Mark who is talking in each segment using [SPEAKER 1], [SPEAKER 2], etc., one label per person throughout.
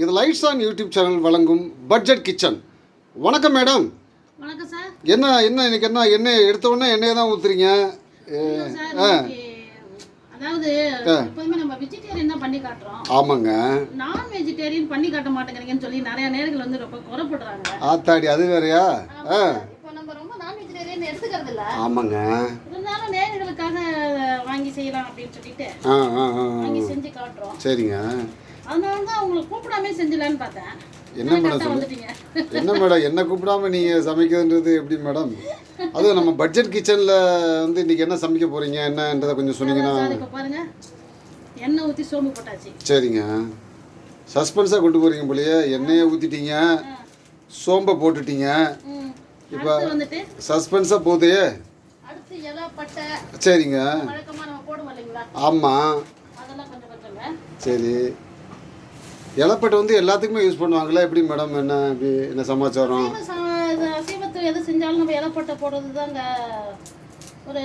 [SPEAKER 1] இது lights on YouTube channel வழங்கும் budget kitchen. வணக்கம் மேடம்.
[SPEAKER 2] வணக்கம் சார்.
[SPEAKER 1] என்ன என்ன இன்னைக்கு என்ன எண்ணெய் எடுத்த உடனே எண்ணெயை தான்
[SPEAKER 2] இன்னைக்கு, அதாவது எப்போதுமே நம்ம வெஜிடேரியன் தான் பண்ணி காட்டுறோம்.
[SPEAKER 1] ஆமாங்க.
[SPEAKER 2] நான் வெஜிடேரியன் பண்ணி காட்ட மாட்டேங்கிறீங்கன்னு சொல்லி நிறைய நேரங்கள் வந்து ரொம்ப குறைப்படுறாங்க.
[SPEAKER 1] ஆத்தாடி அது வேறையா?
[SPEAKER 2] இப்போ நம்ம ரொம்ப நான் வெஜிடேரியன் எடுத்துக்கிறது இல்ல
[SPEAKER 1] ஆமாங்க.
[SPEAKER 2] இருந்தாலும் நேர்களுக்காக வாங்கி செய்யலாம் அப்படின்னு சொல்லிட்டு. வாங்கி செஞ்சு காட்டுறோம்.
[SPEAKER 1] சரிங்க.
[SPEAKER 2] அதனால தான் அவங்களை கூப்பிடாம செஞ்சலான்னு பார்த்தேன்.
[SPEAKER 1] என்ன மேடம் என்ன மேடம்? என்ன கூப்பிடாம நீங்கள் சமைக்கிறதுன்றது எப்படி மேடம்? அதுவும் நம்ம பட்ஜெட் கிச்சனில் வந்து இன்னைக்கு என்ன சமைக்க போகிறீங்க என்னன்றதை கொஞ்சம் சொன்னீங்கன்னா
[SPEAKER 2] இப்போ பாருங்க. எண்ணெய் ஊற்றி சோம்பு போட்டாச்சு.
[SPEAKER 1] சரிங்க. சஸ்பென்ஸாக கொண்டு போகிறீங்க போலயே எண்ணெயை ஊற்றிட்டீங்க சோம்பை போட்டுட்டீங்க.
[SPEAKER 2] வந்துட்டு
[SPEAKER 1] சஸ்பென்ஸாக
[SPEAKER 2] பட்டை
[SPEAKER 1] சரிங்க. ஆமாம் சரி. இலப்பட்டை வந்து எல்லாத்துக்குமே யூஸ் பண்ணுவாங்களா எப்படி மேடம் என்ன இப்படி என்ன சமாச்சாரம்?
[SPEAKER 2] அசைவ சா- இது அசைவத்தில் எது செஞ்சாலும் நம்ம இலப்பட்டை போடுறது தாங்க ஒரு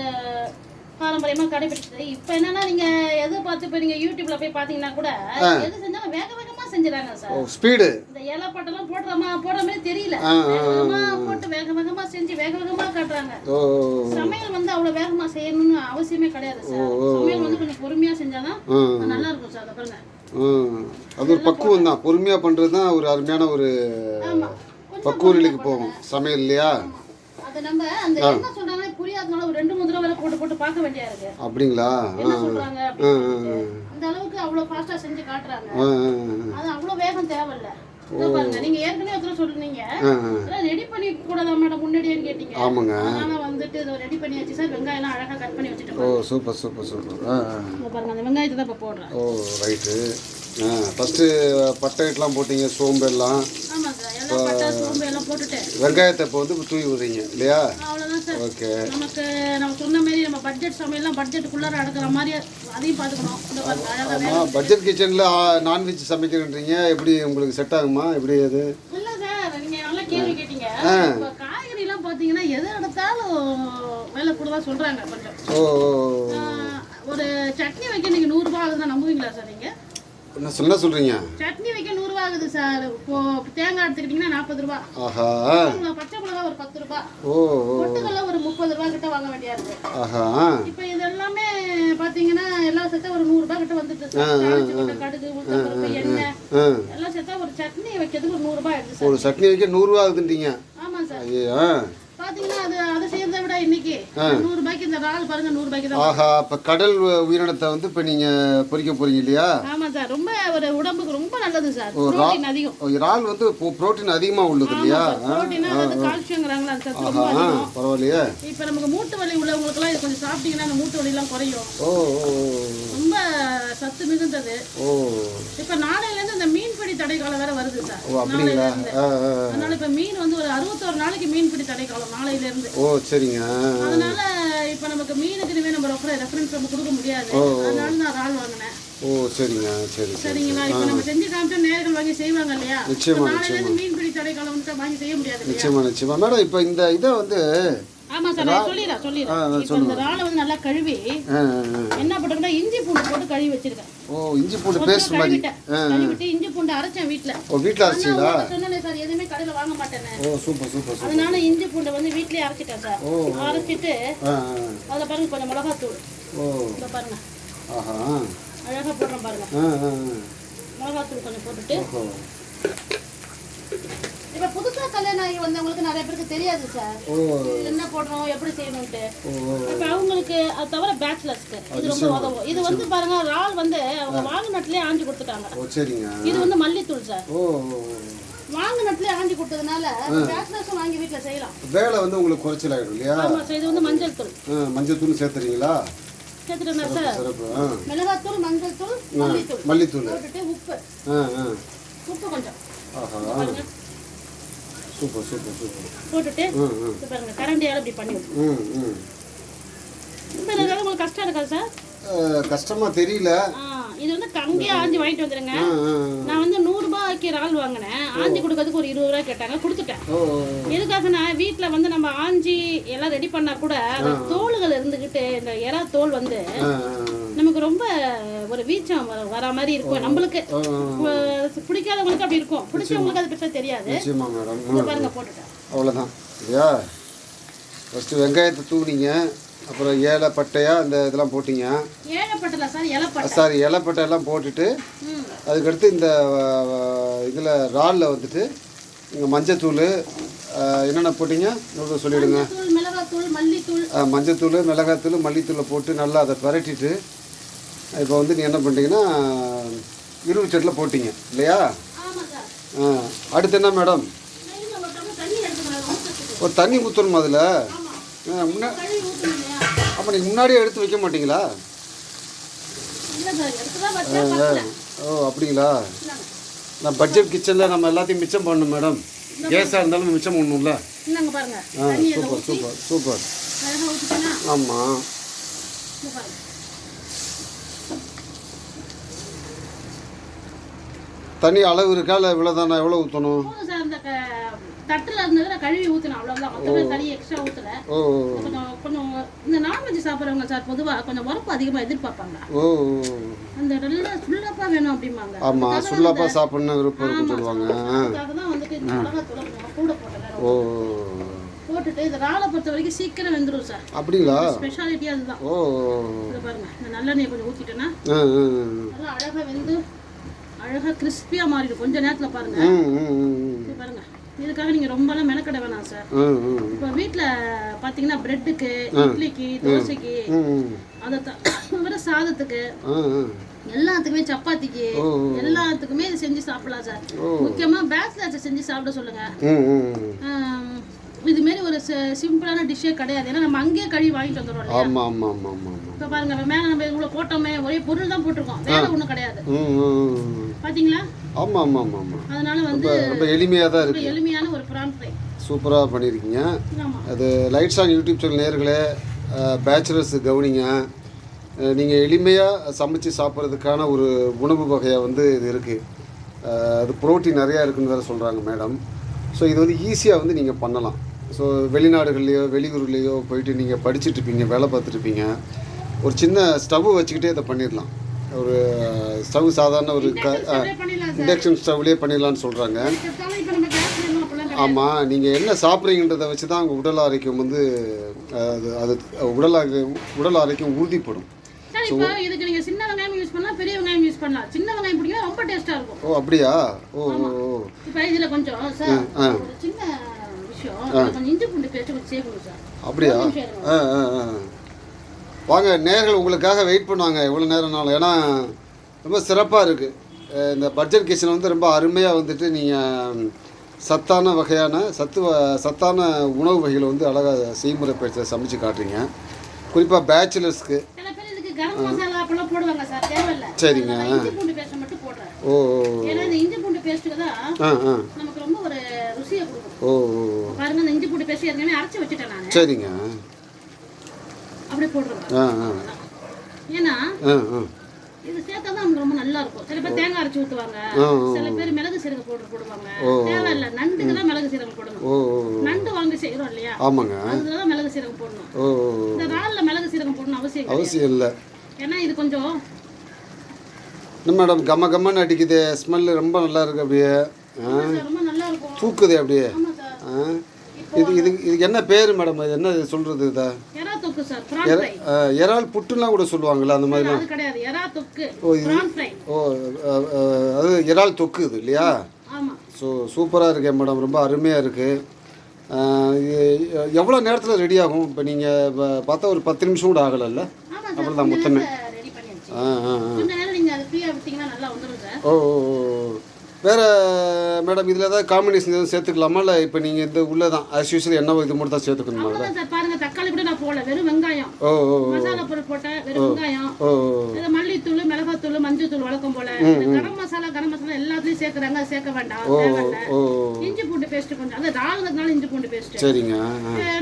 [SPEAKER 2] பாரம்பரியமாக கடைபிடிச்சது. இப்போ என்னன்னா நீங்கள் எது பார்த்து இப்போ நீங்கள் யூடியூப்ல போய் பார்த்தீங்கன்னா கூட எது செஞ்சாலும் வேக வேகமாக செஞ்சுறாங்க சார்.
[SPEAKER 1] ஸ்பீடு
[SPEAKER 2] இந்த இலப்பட்டெல்லாம் போடுறமா போடுற மாதிரி தெரியல. வேக வேகமாக போட்டு வேக வேகமாக செஞ்சு வேக வேகமாக காட்டுறாங்க சமையல் வந்து அவ்வளோ வேகமாக செய்யணும்னு அவசியமே கிடையாது சார். சமையல் வந்து கொஞ்சம் பொறுமையாக செஞ்சாதான் நல்லா இருக்கும் சார் அதை பாருங்க.
[SPEAKER 1] அது ஒரு பக்குவம் தான். பொறுமையாக பண்ணுறது தான் ஒரு அருமையான ஒரு பக்குவ நிலைக்கு போகும். சமையல் இல்லையா?
[SPEAKER 2] அது நம்ம அந்த என்ன சொல்றாங்க புரியாதனால ஒரு ரெண்டு மூணு தடவை போட்டு போட்டு பார்க்க வேண்டியா இருக்கு.
[SPEAKER 1] அப்படிங்களா?
[SPEAKER 2] என்ன சொல்றாங்க. அந்த அளவுக்கு அவ்வளவு ஃபாஸ்டா செஞ்சு காட்டுறாங்க. அது அவ்வளவு வேகம் தேவையில்ல. பாருங்க நீங்க ஏற்கனவே ஒருத்தர் சொல்றீங்க. ரெடி பண்ணி கூடாதா மேடம் முன்னாடியேன்னு கேட்டீங்க.
[SPEAKER 1] ஆமாங்க.
[SPEAKER 2] அதனால வந்துட்டு இதை ரெடி பண்ணியாச்சு சார் வெங்காயம் எல்லாம் அழகா கட் பண்ணி வச்சுட்டு
[SPEAKER 1] ஓ சூப்பர் சூப்பர் சூப்பர்
[SPEAKER 2] பாருங்க அந்த வெங்காயத்தை தான் இப்ப போடுறேன்.
[SPEAKER 1] ஓ ரைட்டு ஃபஸ்ட்டு பட்டை போட்டீங்க சோம்பு எல்லாம்.
[SPEAKER 2] போட்டுட்டு
[SPEAKER 1] வெங்காயத்தை இப்போ வந்து தூவி விடுறீங்க இல்லையா? ஓகே.
[SPEAKER 2] நமக்கு நம்ம சொன்ன மாதிரி நம்ம பட்ஜெட் சமையல்லாம் பட்ஜெட்டுக்குள்ளார அடக்குற மாதிரி அதையும் பார்த்துக்கணும்.
[SPEAKER 1] ஆமாம் பட்ஜெட் கிச்சனில் நான்வெஜ் சமைக்கிறீங்க எப்படி உங்களுக்கு செட் ஆகுமா? எப்படி அது?
[SPEAKER 2] இல்ல சார் நீங்க நல்ல கேள்வி கேட்டீங்க. இப்ப காய்கறி எல்லாம் பாத்தீங்கன்னா எது எடுத்தாலும் விலை கூட தான் சொல்றாங்க கொஞ்சம்.
[SPEAKER 1] ஓ
[SPEAKER 2] ஒரு சட்னி வைக்க நீங்க நூறு ரூபாய் ஆகுதுன்னா நம்புவீங்களா சார் நீங்க?
[SPEAKER 1] என்ன சொல்ல சொல்கிறீங்க
[SPEAKER 2] சட்னி வைக்க நூறு ரூபாய் ஆகுது சார். இப்போ தேங்காய் எடுத்துக்கிட்டீங்கன்னா நாற்பது ரூபாய்
[SPEAKER 1] ஆஹா.
[SPEAKER 2] பச்சை மிளகா ஒரு பத்து ரூபாய்
[SPEAKER 1] ஓ
[SPEAKER 2] பொட்டுக்கல்ல ஒரு முப்பது ரூபாய் கிட்ட வாங்க வேண்டியா இருக்கு
[SPEAKER 1] ஆஹா.
[SPEAKER 2] இப்போ இது எல்லாமே பாத்தீங்கன்னா எல்லாம் சேர்த்தா ஒரு நூறு ரூபாய் கிட்ட வந்துட்டு சார் கடுகு உளுத்தம்பருப்பு எண்ணெய் எல்லாம் சேர்த்தா ஒரு சட்னி வைக்கிறதுக்கு ஒரு நூறு ரூபாய் ஆயிடுது சார்.
[SPEAKER 1] ஒரு சட்னி வைக்க நூறுரூவா ஆகுதுன்றீங்க.
[SPEAKER 2] ஆமா சார்.
[SPEAKER 1] ஐயா
[SPEAKER 2] பாத்தீங்கன்னா அது அதை செய்யறதை விட இன்னைக்கு நூறு ரூபாய்க்கு இந்த இறால் பாருங்க நூறு ரூபாய்க்கு தான்
[SPEAKER 1] ஆஹா இப்போ கடல் உயிரினத்தை வந்து இப்போ நீங்கள் பொரிக்க போகிறீங்க இல்லையா?
[SPEAKER 2] ஆமா சார் ரொம்ப ஒரு உடம்புக்கு ரொம்ப நல்லது சார். புரோட்டீன் அதிகம்.
[SPEAKER 1] இறால் வந்து ப்ரோட்டீன் அதிகமாக உள்ளது இல்லையா?
[SPEAKER 2] புரோட்டீனா அது கால்சியங்கிறாங்களா அது சத்து ரொம்ப
[SPEAKER 1] ஆ
[SPEAKER 2] அதிகம்.
[SPEAKER 1] பரவாயில்லையே.
[SPEAKER 2] இப்போ நமக்கு மூட்டு வலி உள்ளவங்களுக்குலாம் இது கொஞ்சம் சாப்பிட்டீங்கன்னா அந்த மூட்டு வலிலாம் குறையும்.
[SPEAKER 1] ஓ ஓ.
[SPEAKER 2] ரொம்ப சத்து மிகுந்தது.
[SPEAKER 1] ஓ.
[SPEAKER 2] இப்போ நாளையில இருந்து இந்த மீன்பிடி தடை காலம் வேற வருது சார்
[SPEAKER 1] ஓ அப்படிங்களா?
[SPEAKER 2] அதனால இப்ப மீன் வந்து ஒரு அறுபத்தோரு நாளைக்கு மீன்பிடி தடை காலம் நாளையில இருந்து
[SPEAKER 1] ஓ சரிங்க.
[SPEAKER 2] அதனால இப்ப நமக்கு மீனுக்குமே நம்ம ரெஃபரன்ஸ் நம்ம கொடுக்க முடியாது. அதனால நான் இறால் வாங்கினேன்.
[SPEAKER 1] ஓ சரிங்க. சரி சரி
[SPEAKER 2] சரிங்களா? இப்ப நம்ம செஞ்சு காமிச்சா நேர்கள் வாங்கி செய்வாங்க இல்லையா?
[SPEAKER 1] நிச்சயமா,
[SPEAKER 2] நாளையில இருந்து மீன்பிடி தடை காலம் வந்து வாங்கி செய்ய முடியாது
[SPEAKER 1] நிச்சயமா நிச்சயமா. மேடம் இப்போ இந்த இதை வந்து
[SPEAKER 2] ஆமா சார் நான் சொல்லிடுறேன் சொல்லிடுறேன். இப்போ இந்த இறாலை வந்து நல்லா கழுவி. என்ன பண்ணுறேன்னா இஞ்சி பூண்டு போட்டு கழுவி வச்சிருக்கேன்.
[SPEAKER 1] ஓ இஞ்சி பூண்டு பேஸ்ட் மாதிரி.
[SPEAKER 2] கழுவிட்டு இஞ்சி பூண்டு அரைச்சேன்
[SPEAKER 1] ஓ அரைச்சிங்களா?
[SPEAKER 2] சொன்னேன் சார் எதுவுமே கடையில வாங்க மாட்டேன்னு.
[SPEAKER 1] Oh super super super.
[SPEAKER 2] அதனால இஞ்சி பூண்டை வந்து வீட்லயே அரைச்சிட்டேன் சார். அரைச்சிட்டு அதில் பாருங்க கொஞ்சம்
[SPEAKER 1] ஓ.
[SPEAKER 2] இந்த பாருங்க.
[SPEAKER 1] ஆஹா.
[SPEAKER 2] அழகா போடுறேன் பாருங்க. மிளகாத்தூள் கொஞ்சம் போட்டுட்டு. இப்போ புதுசா கல்யாணம் ஆகி வந்தவங்களுக்கு நிறைய பேருக்கு தெரியாது சார். என்ன போடுறோம் எப்படி செய்யணும்ட்டு இப்போ அவங்களுக்கு அது தவிர பேச்சுலர்ஸ்க்கு இது ரொம்ப உதவும். இது வந்து பாருங்க இறால் வந்து அவங்க வாங்கினட்லயே ஆஞ்சி கொடுத்துட்டாங்க. இது வந்து மல்லித்தூள் சார்.
[SPEAKER 1] ஓ
[SPEAKER 2] வாங்கினட்லயே ஆஞ்சி கொடுத்ததுனால பேச்சுலர்ஸும் வாங்கி வீட்டில் செய்யலாம்.
[SPEAKER 1] வேலை வந்து உங்களுக்கு குறைச்சல் ஆகிடும் இல்லையா?
[SPEAKER 2] ஆமா சார் இது வந்து மஞ்சள் தூள்.
[SPEAKER 1] மஞ்சள் தூள் சேர்த்துறீங்களா?
[SPEAKER 2] சேர்த்துட்டேன் சார். மிளகாத்தூள் மஞ்சள் தூள் மல்லித்தூள்.
[SPEAKER 1] மல்லித்தூள்.
[SPEAKER 2] போட்டுட்டு உப்பு. உப்பு கொஞ்சம்.
[SPEAKER 1] ஆஹா. Super super super.
[SPEAKER 2] போட்டுட்டு பாருங்க கரண்டியால இப்படி பண்ணி
[SPEAKER 1] ம் ம்.
[SPEAKER 2] இப்போ உங்களுக்கு கஷ்டம் இருக்காது சார்?
[SPEAKER 1] கஷ்டமா தெரியல.
[SPEAKER 2] இது வந்து அங்கேயே ஆஞ்சி வாங்கிட்டு வந்துருங்க. நான் வந்து நூறுரூபாய்க்கு இறால் வாங்கினேன். ஆஞ்சி கொடுக்கறதுக்கு ஒரு இருபது ரூபாய் கேட்டாங்க கொடுத்துட்டேன்.
[SPEAKER 1] ஓ,
[SPEAKER 2] எதுக்காகனா வீட்டில் வந்து நம்ம ஆஞ்சி எல்லாம் ரெடி பண்ணா கூட தோலுகள் இருந்துக்கிட்டு இந்த இறா தோல் வந்து நமக்கு ரொம்ப ஒரு வீச்சம் வர- மாதிரி இருக்கும் நம்மளுக்கு. பிடிக்காதவங்களுக்கு அப்படி இருக்கும். பிடிச்சவங்களுக்கு அது பெருசாக தெரியாது. பாருங்க போட்டுட்டேன்.
[SPEAKER 1] அவ்வளோதான் இல்லையா? ஃபஸ்ட்டு வெங்காயத்தை தூவினீங்க. அப்புறம் ஏலை பட்டையா இந்த இதெல்லாம் போட்டீங்க?
[SPEAKER 2] சார் இலப்பட்டை
[SPEAKER 1] சாரி இலைப்பட்டை எல்லாம் போட்டுட்டு அதுக்கடுத்து இந்த இதில் ராலில் வந்துட்டு இங்கே மஞ்சத்தூள் என்னென்ன போட்டீங்க? சொல்லிவிடுங்க மஞ்சத்தூள் மிளகாத்தூள் மல்லித்தூளை. போட்டு நல்லா அதை பரட்டிட்டு இப்போ வந்து நீ என்ன பண்ணிட்டீங்கன்னா இருபது செட்டில் போட்டீங்க இல்லையா? ஆ, அடுத்து என்ன மேடம்?
[SPEAKER 2] ஒரு தண்ணி
[SPEAKER 1] ஊற்றணும் அதில்? முன்னா அப்போ நீங்கள் முன்னாடியே எடுத்து வைக்க மாட்டீங்களா? ஓ அப்படிங்களா? நான் பட்ஜெட் கிச்சனில் நம்ம எல்லாத்தையும் மிச்சம் பண்ணணும் மேடம் கேஸாக இருந்தாலும் மிச்சம் பண்ணணும்ல? ஆ சூப்பர் சூப்பர் சூப்பர். ஆமாம் தண்ணி அளவு இருக்கா இல்லை இவ்வளோ தானே எவ்வளோ ஊற்றணும்
[SPEAKER 2] தட்டுல இருந்தது நான் கழுவி ஊற்றினேன் அவ்வளோதான் மற்றபடி தண்ணி எக்ஸ்ட்ரா
[SPEAKER 1] ஓ
[SPEAKER 2] கொஞ்சம் கொஞ்சம் இந்த நான்வெஜ் சாப்பிட்றவங்க சார் பொதுவாக கொஞ்சம் உரப்பு அதிகமாக எதிர்பார்ப்பாங்க. அந்த நல்ல சுள்ளப்பா வேணும் அப்படிம்பாங்க.
[SPEAKER 1] ஆமாம் சுல்லாப்பா சாப்பிட்ணும் விருப்பம் சொல்லுவாங்க.
[SPEAKER 2] அதுக்காக தான் வந்துட்டு கொஞ்சம் கூட போட்டேன்.
[SPEAKER 1] ஓ.
[SPEAKER 2] போட்டுட்டு இந்த ராலை பொறுத்த வரைக்கும் சீக்கிரம் வெந்துடும் சார்.
[SPEAKER 1] அப்படிங்களா?
[SPEAKER 2] ஸ்பெஷாலிட்டி அதுதான்.
[SPEAKER 1] ஓ
[SPEAKER 2] இதை பாருங்க இந்த நல்லெண்ணெய் கொஞ்சம் ஊற்றிட்டேன்னா
[SPEAKER 1] ஆ,
[SPEAKER 2] நல்லா அழகாக வெந்து அழகாக கிறிஸ்பியாக மாறிடும். கொஞ்ச நேரத்தில் பாருங்க. பாருங்க. இதுக்காக நீங்கள் ரொம்பலாம் மெனக்கட வேணாம் சார் இப்போ வீட்டில் பார்த்தீங்கன்னா பிரெட்டுக்கு இட்லிக்கு தோசைக்கு அதை தவிர சாதத்துக்கு எல்லாத்துக்குமே சப்பாத்திக்கு எல்லாத்துக்குமே இது செஞ்சு சாப்பிடலாம் சார் முக்கியமா பேச்சுலர்ஸ் செஞ்சு சாப்பிட சொல்லுங்க. ஆம், இது மாரி ஒரு சிம்பிளான டிஷ்ஷே கிடையாது. ஏன்னா நம்ம அங்கேயே கழுவி வாங்கிட்டு வந்துடுறோம்
[SPEAKER 1] ஆமாம் ஆமாம் ஆமாம்
[SPEAKER 2] இப்போ பாருங்க மேலே நம்ம இவ்வளோ போட்டோமே ஒரே பொருள் தான் போட்டிருக்கோம். வேலை ஒன்றும் கிடையாது. பாத்தீங்களா?
[SPEAKER 1] ஆமாம் ஆமாம் ஆமாம் ஆமாம்
[SPEAKER 2] அதனால வந்து
[SPEAKER 1] ரொம்ப எளிமையாக தான்
[SPEAKER 2] ஒரு
[SPEAKER 1] இருக்குது
[SPEAKER 2] எளிமையான ஒரு ப்ரான் ஃப்ரை
[SPEAKER 1] சூப்பராக பண்ணியிருக்கீங்க அது லைட்ஸ் ஆன் யூடியூப் சேனல் நேர்களே பேச்சுலர்ஸ் கவனிங்க. நீங்கள் எளிமையாக சமைச்சு சாப்பிட்றதுக்கான ஒரு உணவு வகையாக வந்து இது இருக்குது அது புரோட்டீன் நிறையா இருக்குன்னு வேறு சொல்கிறாங்க மேடம். ஸோ இது வந்து ஈஸியாக வந்து நீங்கள் பண்ணலாம். ஸோ வெளிநாடுகள்லையோ வெளியூர்லேயோ போயிட்டு நீங்கள் படிச்சுட்டு இருப்பீங்க வேலை பார்த்துருப்பீங்க ஒரு சின்ன ஸ்டவ் வச்சுக்கிட்டே இதை பண்ணிடலாம். ஒரு ஸ்டவ் சாதாரண ஒரு க இண்டக்ஷன் ஸ்டவ்லேயே பண்ணிடலாம்னு சொல்கிறாங்க. ஆமாம் நீங்கள் என்ன சாப்பிட்றீங்கன்றதை வச்சு தான் உங்கள் உடல் ஆரோக்கியம் வந்து அது அது உடல் ஆரோக்கியம் உடல் ஆரோக்கியம் உறுதிப்படும்.
[SPEAKER 2] சார் இப்போ இதுக்கு நீங்க சின்ன வெங்காயம் யூஸ் பண்ணலாம் பெரிய வெங்காயம் யூஸ் பண்ணலாம். சின்ன வெங்காயம் பிடிக்கும் ரொம்ப டேஸ்டா இருக்கும்.
[SPEAKER 1] ஓ அப்படியா? ஓ ஓ ஓ.
[SPEAKER 2] இப்போ இதுல கொஞ்சம் சார் சின்ன விஷயம் இதுல கொஞ்சம் இஞ்சி பூண்டு பேஸ்ட் கொஞ்சம் சேர்க்கணும் சார்.
[SPEAKER 1] அப்படியா. ஆ ஆ ஆ. வாங்க நேர்கள் உங்களுக்காக வெயிட் பண்ணுவாங்க எவ்வளோ நேரம்னாலும். ஏன்னா ரொம்ப சிறப்பாக இருக்குது இந்த பட்ஜெட் கிச்சன் வந்து ரொம்ப அருமையாக வந்துட்டு நீங்கள் சத்தான வகையான சத்து சத்தான உணவு வகைகளை வந்து அழகாக செய்முறை பேச்ச சமைச்சு காட்டுறீங்க. குறிப்பாக பேச்சுலர்ஸ்க்கு. சரிங்க. ஓ ஓ, ஓ. சரிங்க.
[SPEAKER 2] அப்படியே போடுறேன்
[SPEAKER 1] ஆ ஆ.
[SPEAKER 2] ஏன்னா நமக்கு ரொம்ப நல்லா இருக்கும். சில பேர் தேங்காய் அரைச்சி ஊற்றுவாங்க. சில பேர் மிளகு சீரகம் போட்டு போடுவாங்க. தேவையில்ல நண்டுக்கு தான் மிளகு சீரகம் போடணும். நண்டு வாங்கி செய்கிறோம் இல்லையா?
[SPEAKER 1] ஆமாங்க.
[SPEAKER 2] அதுல தான் மிளகு சீரகம் போடணும். இந்த ரால்ல மிளகு சீரகம் போடணும் அவசியம்
[SPEAKER 1] அவசியம் இல்லை.
[SPEAKER 2] ஏன்னா இது கொஞ்சம்
[SPEAKER 1] என்ன மேடம் கம்ம கம்மன்னு அடிக்குது. ஸ்மெல்லு ரொம்ப நல்லா இருக்கு அப்படியே. தூக்குது அப்படியே. இது இது இதுக்கு என்ன பேர் மேடம்? இது என்ன சொல்கிறது இதை?
[SPEAKER 2] தொக்கு சார் ப்ரான் ஃப்ரை
[SPEAKER 1] இறால் புட்டுலாம் கூட சொல்லுவாங்கல்ல அந்த மாதிரி
[SPEAKER 2] அது கிடையாது. எறா தொக்கு. ப்ரான் ஃப்ரை
[SPEAKER 1] ஓ அது இறால் தொக்கு இது இல்லையா?
[SPEAKER 2] ஆமா.
[SPEAKER 1] ஸோ சூப்பராக இருக்கே மேடம். ரொம்ப அருமையாக இருக்குது எவ்வளோ நேரத்தில் ரெடி ஆகும்? இப்போ நீங்கள் பார்த்தா ஒரு பத்து நிமிஷம் கூட ஆகலைல்ல?
[SPEAKER 2] சார்
[SPEAKER 1] அவ்வளோதான் மொத்தமே. ஆ ஆ ஓ ஓ, ஓ. வேற மேடம் இதில் ஏதாவது காம்பினேஷன் எதுவும் சேர்த்துக்கலாமா? இல்லை இப்போ நீங்கள் இந்த உள்ளே தான் ஆஸ் யூஸ்வல் என்ன இது மட்டும் தான் சேர்த்துக்கணுமா
[SPEAKER 2] தக்காளி கூட நான் போடல. வெறும் வெங்காயம். மசாலா பொருள் போட்டேன். வெறும் வெங்காயம். இது மல்லித்தூள் மிளகாத்தூள் மஞ்சத்தூள் வழக்கம் போல. கரம் மசாலா கரம் மசாலா எல்லாத்துலயும் சேர்க்கறாங்க. சேர்க்க வேண்டாம். இஞ்சி பூண்டு பேஸ்ட் கொஞ்சம். அது ராகுங்கிறதுனால இஞ்சி பூண்டு பேஸ்ட்
[SPEAKER 1] சரிங்க.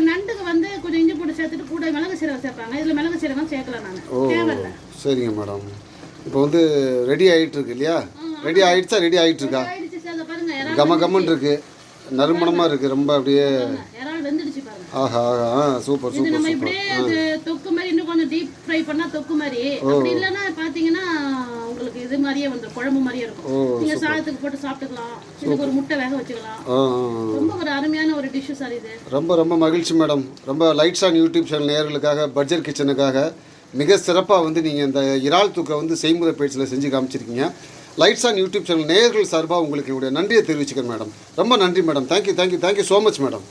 [SPEAKER 2] நண்டுக்கு வந்து கொஞ்சம் இஞ்சி பூண்டு சேர்த்துட்டு கூட மிளகு சீரகம் சேர்ப்பாங்க. இதுல மிளகு சீரகம் சேர்க்கல நான். தேவையில்ல.
[SPEAKER 1] சரிங்க மேடம். இப்போ வந்து ரெடி ஆகிட்டு இருக்கு இல்லையா ரெடி ஆயிடுச்சா? ரெடி ஆகிட்டு இருக்கா கம கம்மன் இருக்கு. நறுமணமாக இருக்குது ரொம்ப அப்படியே ஆஹா ஆஹா ஆ சூப்பர்
[SPEAKER 2] இது
[SPEAKER 1] சூப்பர்
[SPEAKER 2] நம்ம
[SPEAKER 1] சூப்பர்.
[SPEAKER 2] இப்படியே அது தொக்கு மாதிரி இன்னும் கொஞ்சம் டீப் ஃப்ரை பண்ணா தொக்கு மாதிரி. அப்படி இல்லைன்னா பாத்தீங்கன்னா உங்களுக்கு இது மாதிரியே வந்துடும் குழம்பு மாதிரியே இருக்கும். நீங்க சாதத்துக்கு போட்டு சாப்பிட்டுக்கலாம். இதுக்கு ஒரு முட்டை வேக வச்சுக்கலாம். ரொம்ப ஒரு அருமையான ஒரு டிஷ்ஷு சார் இது.
[SPEAKER 1] ரொம்ப ரொம்ப மகிழ்ச்சி மேடம் ரொம்ப லைட்ஸ் ஆன் யூடியூப் சேனல் நேயர்களுக்காக பட்ஜெட் கிச்சனுக்காக மிக சிறப்பாக வந்து நீங்கள் இந்த இறால் தூக்கை வந்து செய்முறை பயிற்சியில் செஞ்சு காமிச்சிருக்கீங்க. லைட்ஸ் ஆன் யூடியூப் சேனல் நேயர்கள் சார்பாக உங்களுக்கு என்னுடைய நன்றியை தெரிவிச்சுக்கிறேன் மேடம் ரொம்ப நன்றி madam thank you thank you thank you so much madam